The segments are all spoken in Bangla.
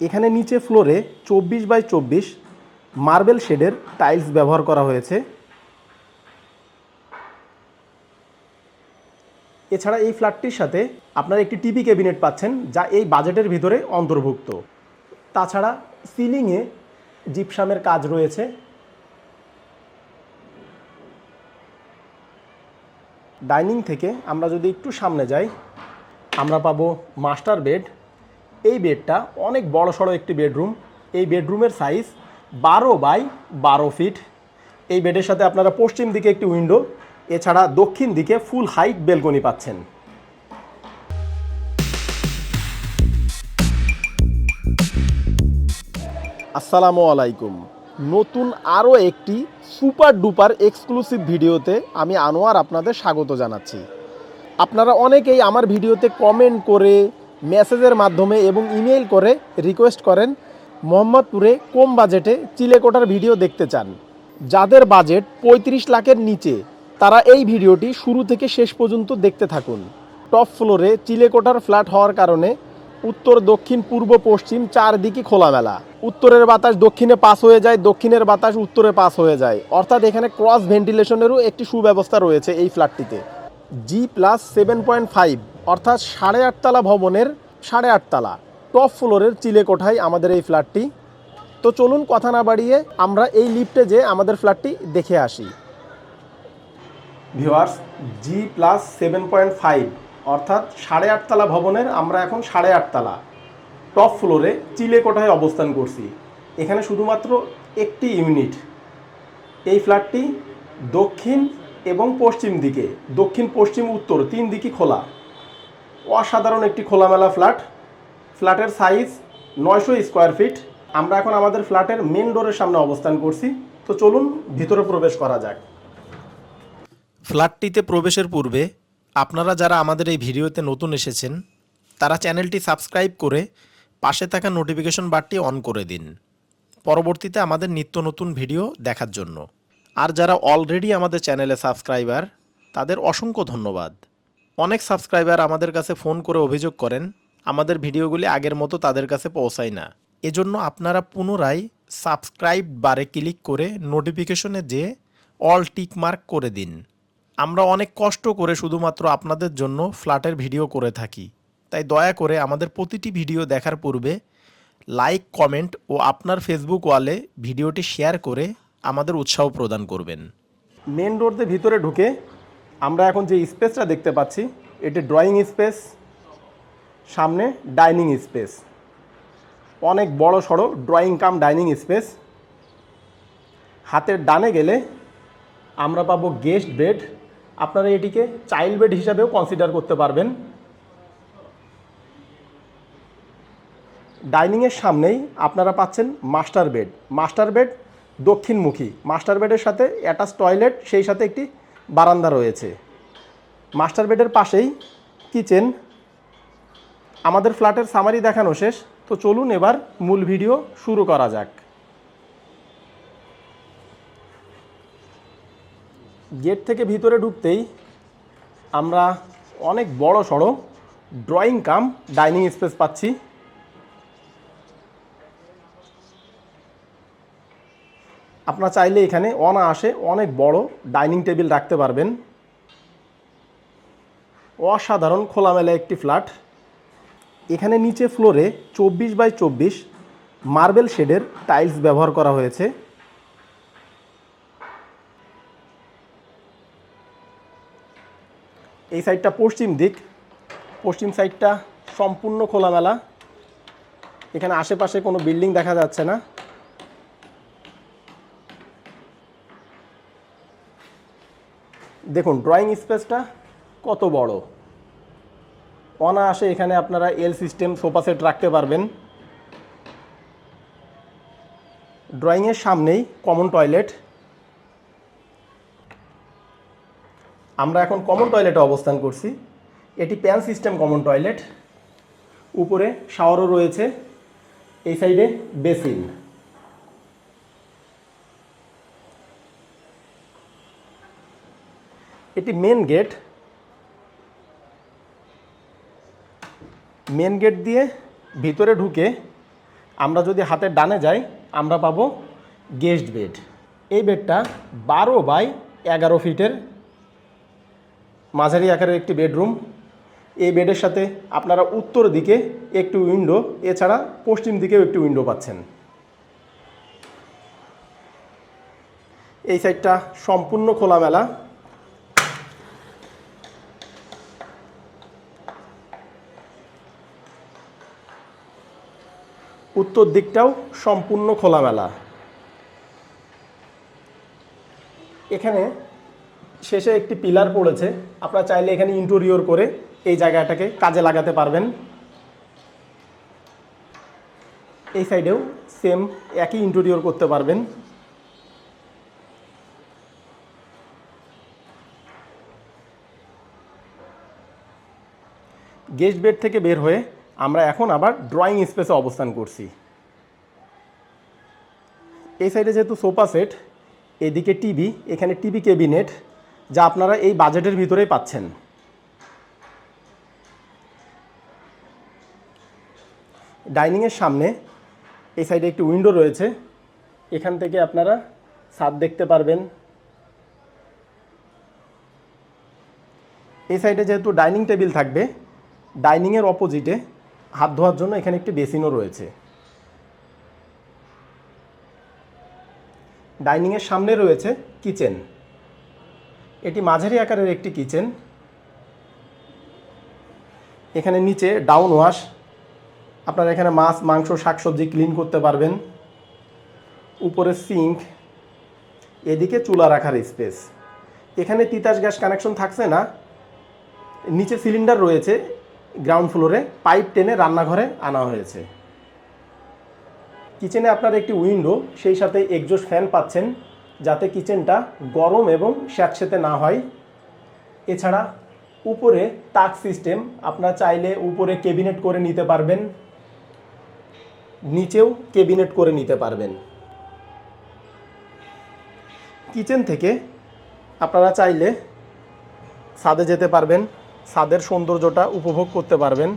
এখানে নিচে ফ্লোরে চব্বিশ বাই চব্বিশ মার্বেল শেডের টাইলস ব্যবহার করা হয়েছে। এছাড়া এই ফ্ল্যাটটির সাথে আপনারা একটি টিভি ক্যাবিনেট পাচ্ছেন, যা এই বাজেটের ভিতরে অন্তর্ভুক্ত। তাছাড়া সিলিংয়ে জিপসামের কাজ রয়েছে। ডাইনিং থেকে আমরা যদি একটু সামনে যাই, আমরা পাবো মাস্টার বেড। এই বেডটা অনেক বড় সড়ো একটি বেডরুম। এই বেডরুমের সাইজ বারো বাই বারো ফিট। এই বেডের সাথে আপনারা পশ্চিম দিকে একটি উইন্ডো, এছাড়া দক্ষিণ দিকে ফুল হাইট বেলকনি পাচ্ছেন। আসসালামু আলাইকুম। নতুন আরও একটি সুপার ডুপার এক্সক্লুসিভ ভিডিওতে আমি আনোয়ার আপনাদের স্বাগত জানাচ্ছি। আপনারা অনেকেই আমার ভিডিওতে কমেন্ট করে মেসেজের মাধ্যমে এবং ইমেল করে রিকোয়েস্ট করেন মোহাম্মদপুরে কম বাজেটে চিলেকোটার ভিডিও দেখতে চান। যাদের বাজেট পঁয়ত্রিশ লাখের নিচে, তারা এই ভিডিওটি শুরু থেকে শেষ পর্যন্ত দেখতে থাকুন। টপ ফ্লোরে চিলেকোটার ফ্ল্যাট হওয়ার কারণে উত্তর, দক্ষিণ, পূর্ব, পশ্চিম চারদিকে খোলামেলা। উত্তরের বাতাস দক্ষিণে পাস হয়ে যায়, দক্ষিণের বাতাস উত্তরে পাস হয়ে যায়। অর্থাৎ এখানে ক্রস ভেন্টিলেশনেরও একটি সুব্যবস্থা রয়েছে এই ফ্ল্যাটটিতে G plus seven point five অর্থাৎ সাড়ে আটতলা ভবনের সাড়ে আটতলা টপ ফ্লোরের চিলে কোঠায় আমাদের এই ফ্ল্যাটটি তো চলুন কথা না বাড়িয়ে আমরা এই লিফটে যে আমাদের ফ্ল্যাটটি দেখে আসি। Viewers G plus seven point five অর্থাৎ সাড়ে আটতলা ভবনের আমরা এখন সাড়ে আটতলা টপ ফ্লোরে চিলে কোঠায় অবস্থান করছি। এখানে শুধুমাত্র একটি ইউনিট এই ফ্ল্যাটটি দক্ষিণ এবং পশ্চিম দিকে দক্ষিণ পশ্চিম উত্তর, তিন দিকই খোলা। অসাধারণ একটি খোলামেলা ফ্ল্যাট। ফ্ল্যাটের সাইজ নয়শো স্কোয়ার ফিট। আমরা এখন আমাদের ফ্ল্যাটের মেন ডোরের সামনে অবস্থান করছি। তো চলুন ভিতরে প্রবেশ করা যাক। ফ্ল্যাটটিতে প্রবেশের পূর্বে আপনারা যারা আমাদের এই ভিডিওতে নতুন এসেছেন, তারা চ্যানেলটি সাবস্ক্রাইব করে পাশে থাকা নোটিফিকেশন বারটি অন করে দিন। পরবর্তীতে আমাদের নিত্য নতুন ভিডিও দেখার জন্য। আর যারা অলরেডি আমাদের চ্যানেলে সাবস্ক্রাইবার, তাদের অসংখ্য ধন্যবাদ। অনেক সাবস্ক্রাইবার আমাদের কাছে ফোন করে অভিযোগ করেন, আমাদের ভিডিওগুলি আগের মতো তাদের কাছে পৌঁছায় না। এজন্য আপনারা পুনরায় সাবস্ক্রাইব বারে ক্লিক করে নোটিফিকেশনে যে অল টিক মার্ক করে দিন। আমরা অনেক কষ্ট করে শুধুমাত্র আপনাদের জন্য ফ্ল্যাটের ভিডিও করে থাকি। তাই দয়া করে আমাদের প্রতিটি ভিডিও দেখার পূর্বে লাইক, কমেন্ট ও আপনার ফেসবুক ওয়ালে ভিডিওটি শেয়ার করে আমাদের উৎসাহ প্রদান করবেন। মেন ডোর দিয়ে ভিতরে ঢুকে আমরা এখন যে স্পেসটা দেখতে পাচ্ছি, এটি ড্রয়িং স্পেস, সামনে ডাইনিং স্পেস। অনেক বড় সড়ো ড্রয়িং কাম ডাইনিং স্পেস। হাতের ডানে গেলে আমরা পাবো গেস্ট বেড। আপনারা এটিকে চাইল্ড বেড হিসাবেও কনসিডার করতে পারবেন। ডাইনিংয়ের সামনেই আপনারা পাচ্ছেন মাস্টার বেড। মাস্টার বেড দক্ষিণমুখী। মাস্টার বেডের সাথে অ্যাটাচ টয়লেট, সেই সাথে একটি বারান্দা রয়েছে। মাস্টার বেডের পাশেই কিচেন। আমাদের ফ্ল্যাটের সামারি দেখানো শেষ। তো চলুন এবার মূল ভিডিও শুরু করা যাক। গেট থেকে ভিতরে ঢুকতেই আমরা অনেক বড় সড়ো ড্রয়িং কাম ডাইনিং স্পেস পাচ্ছি। আপনারা চাইলে এখানে অনায়াসে অনেক বড় ডাইনিং টেবিল রাখতে পারবেন। অসাধারণ খোলামেলা একটি ফ্ল্যাট। এখানে নিচে ফ্লোরে চব্বিশ বাই চব্বিশ মার্বেল শেডের টাইলস ব্যবহার করা হয়েছে। এই সাইডটা পশ্চিম দিক। পশ্চিম সাইডটা সম্পূর্ণ খোলামেলা। এখানে আশেপাশে কোনো বিল্ডিং দেখা যাচ্ছে না। দেখুন ড্রয়িং স্পেসটা কত বড়? অনায়াসে এখানে আপনারা এল সিস্টেম সোফা সেট রাখতে পারবেন। ড্রয়িংয়ের সামনেই কমন টয়লেট আমরা এখন কমন টয়লেটে অবস্থান করছি। এটি প্যান সিস্টেম কমন টয়লেট উপরে শাওয়ারও রয়েছে। এই সাইডে বেসিন এটি মেন গেট মেন গেট দিয়ে ভিতরে ঢুকে আমরা যদি হাতের ডানে যাই, আমরা পাবো গেস্ট বেড এই বেডটা বারো বাই এগারো ফিটের মাঝারি আকারের একটি বেডরুম এই বেডের সাথে আপনারা উত্তর দিকে একটি উইন্ডো এছাড়া পশ্চিম দিকেও একটি উইন্ডো পাচ্ছেন। এই সাইডটা সম্পূর্ণ খোলামেলা। উত্তর দিকটাও সম্পূর্ণ খোলামেলা। এখানে শেষে একটি পিলার পড়েছে। আপনারা চাইলে এখানে ইন্টেরিয়র করে এই জায়গাটাকে কাজে লাগাতে পারবেন। এই সাইডেও সেম একই ইন্টেরিয়র করতে পারবেন। গেস্ট বেড থেকে বের হয়ে আমরা এখন আবার ড্রয়িং স্পেসে অবস্থান করছি। এই সাইডে যেহেতু সোফা সেট এদিকে টিভি এখানে টিভি ক্যাবিনেট যা আপনারা এই বাজেটের ভিতরেই পাচ্ছেন। ডাইনিংয়ের সামনে এই সাইডে একটি উইন্ডো রয়েছে। এখান থেকে আপনারা ছাদ দেখতে পারবেন। এই সাইডে যেহেতু ডাইনিং টেবিল থাকবে ডাইনিংয়ের অপোজিটে হাত ধোয়ার জন্য এখানে একটি বেসিনও রয়েছে। ডাইনিংয়ের সামনে রয়েছে কিচেন। এটি মাঝারি আকারের একটি কিচেন। এখানে নিচে ডাউন ওয়াশ। আপনারা এখানে মাছ, মাংস, শাকসবজি ক্লিন করতে পারবেন। উপরে সিঙ্ক। এদিকে চুলা রাখার স্পেস। এখানে তিতাস গ্যাস কানেকশন থাকছে না। নিচে সিলিন্ডার রয়েছে। গ্রাউন্ড ফ্লোরে পাইপ টেনে রান্নাঘরে আনা হয়েছে। কিচেনে আপনার একটি উইন্ডো সেই সাথে একজোস ফ্যান পাচ্ছেন, যাতে কিচেনটা গরম এবং স্যাঁতসেতে না হয়। এছাড়া উপরে তাক সিস্টেম আপনার চাইলে উপরে কেবিনেট করে নিতে পারবেন, নিচেও কেবিনেট করে নিতে পারবেন। কিচেন থেকে আপনারা চাইলে ছাদে যেতে পারবেন। ছাদের সৌন্দর্যটা উপভোগ করতে পারবেন।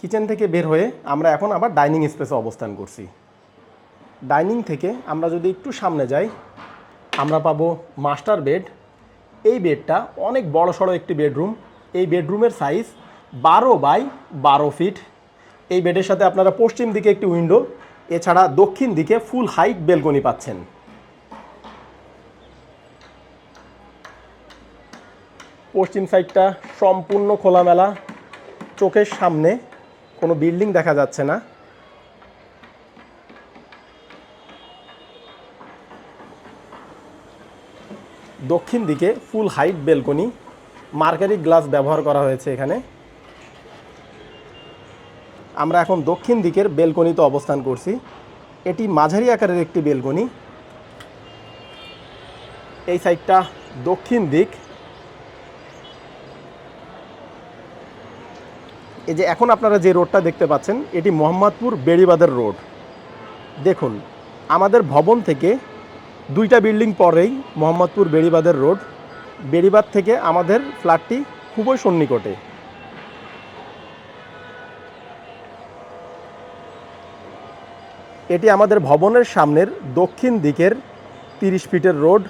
কিচেন থেকে বের হয়ে আমরা এখন আবার ডাইনিং স্পেসে অবস্থান করছি। ডাইনিং থেকে আমরা যদি একটু সামনে যাই, আমরা পাবো মাস্টার বেড। এই বেডটা অনেক বড় সড়ো একটি বেডরুম। এই বেডরুমের সাইজ বারো বাই বারো ফিট। এই বেডের সাথে আপনারা পশ্চিম দিকে একটি উইন্ডো, এছাড়া দক্ষিণ দিকে ফুল হাইট বেলকনি পাচ্ছেন। পশ্চিম সাইডটা সম্পূর্ণ খোলামেলা, চোখের সামনে, কোনো বিল্ডিং দেখা যাচ্ছে না। দক্ষিণ দিকে full height balcony, mercury glass ব্যবহার করা হয়েছে এখানে। আমরা এখন দক্ষিণ দিকের বেলকনিতে অবস্থান করছি। এটি মাঝারি আকারের একটি বেলকনি। এই সাইডটা দক্ষিণ দিক। এই যে এখন আপনারা যে রোডটা দেখতে পাচ্ছেন, এটি মোহাম্মদপুর বেড়িবাদের রোড। দেখুন, আমাদের ভবন থেকে দুইটা বিল্ডিং পরেই মোহাম্মদপুর বেড়িবাদের রোড। বেড়িবাদ থেকে আমাদের ফ্ল্যাটটি খুবই সন্নিকটে। এটি আমাদের ভবনের সামনের দক্ষিণ দিকের তিরিশ ফিটের রোড।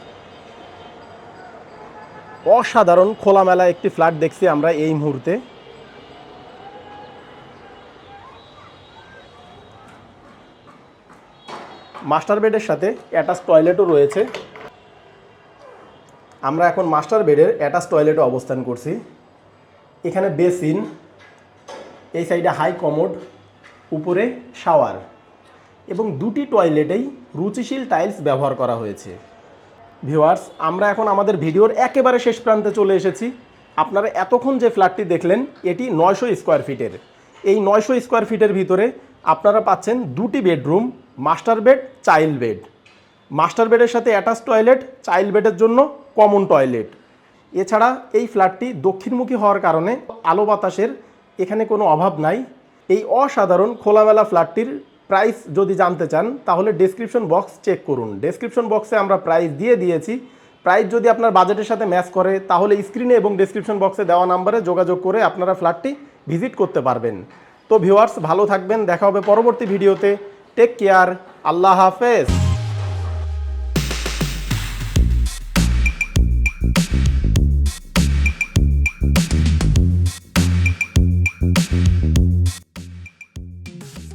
অসাধারণ খোলামেলা একটি ফ্ল্যাট দেখছি আমরা এই মুহূর্তে। মাস্টার বেডের সাথে অ্যাটাচ টয়লেটও রয়েছে। আমরা এখন মাস্টার বেডের অ্যাটাচ টয়লেটে অবস্থান করছি। এখানে বেসিন, এই সাইডে হাই কমোড, উপরে শাওয়ার। এবং দুটি টয়লেটেই রুচিশীল টাইলস ব্যবহার করা হয়েছে। ভিউয়ার্স, আমরা এখন আমাদের ভিডিওর একেবারে শেষ প্রান্তে চলে এসেছি। আপনারা এতক্ষণ যে ফ্ল্যাটটি দেখলেন, এটি নয়শো স্কোয়ার ফিটের। এই নয়শো স্কোয়ার ফিটের ভিতরে আপনারা পাচ্ছেন দুটি bedroom, master bed, child bed. Master বেডের সাথে অ্যাটাচ টয়লেট, চাইল্ড বেডের জন্য কমন টয়লেট। এছাড়া এই ফ্ল্যাটটি দক্ষিণমুখী হওয়ার কারণে আলো বাতাসের এখানে কোনো অভাব নাই। এই অসাধারণ খোলামেলা ফ্ল্যাটটির প্রাইস যদি জানতে চান, তাহলে ডেসক্রিপশন বক্স চেক করুন। ডেসক্রিপশন বক্সে আমরা প্রাইস দিয়ে দিয়েছি। প্রাইস যদি আপনার বাজেটের সাথে ম্যাচ করে, তাহলে স্ক্রিনে এবং ডেসক্রিপশন বক্সে দেওয়া নাম্বারে যোগাযোগ করে আপনারা ফ্ল্যাটটি ভিজিট করতে পারবেন। তো ভিউয়ার্স ভালো থাকবেন। দেখা হবে পরবর্তী ভিডিওতে টেক কেয়ার আল্লাহ হাফেজ।